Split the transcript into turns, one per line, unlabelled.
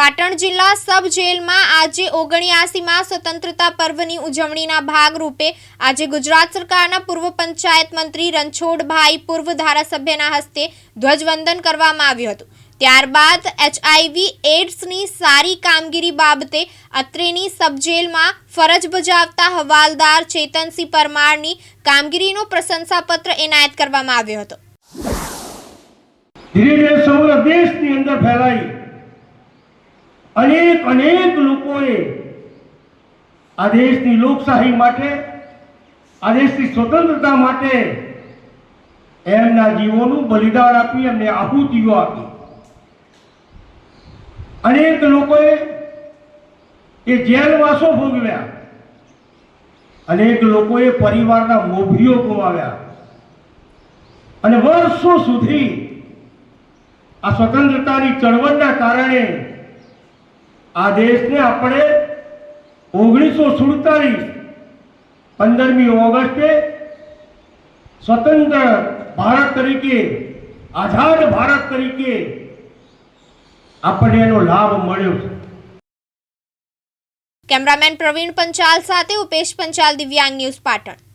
પાટણ જિલ્લા સબ જેલમાં આજે ઓગણ્યાસીમાં સ્વતંત્રતા પર્વની ઉજવણીના ભાગરૂપે આજે ગુજરાત સરકારના પૂર્વ પંચાયત મંત્રી રણછોડભાઈ પૂર્વ ધારાસભ્યના હસ્તે ધ્વજવંદન કરવામાં આવ્યું હતું. ત્યારબાદ એચઆઈવી એડ્સની સારી કામગીરી બાબતે અત્રેની સબ જેલમાં ફરજ બજાવતા હવાલદાર ચેતનસિંહ પરમારની કામગીરીનો પ્રશંસાપત્ર એનાયત કરવામાં આવ્યો હતો.
ધીરે ધીરે સમગ્ર દેશની અંદર ફેલાઈ અનેક અનેક લોકોએ આ દેશની લોકશાહી માટે આ દેશની સ્વતંત્રતા માટે એમના જીવોનું બલિદાન આપી, એમને આહુતિઓ આપી. અનેક લોકોએ એ જેલવાસો ભોગવ્યા. અનેક લોકોએ પરિવારના મોભીઓ ગુમાવ્યા અને વર્ષો સુધી આ સ્વતંત્રતાની ચળવળના કારણે આ દેશને આપણે ઓગણીસો સુડતાલીસ, પંદરમી ઓગસ્ટે સ્વતંત્ર ભારત તરીકે, આઝાદ ભારત તરીકે આપણને એનો લાભ મળ્યો છે.
કેમેરામેન પ્રવીણ પંચાલ સાથે ઉપેશ પંચાલ દિવ્યાંગ ન્યૂઝ પાટણ.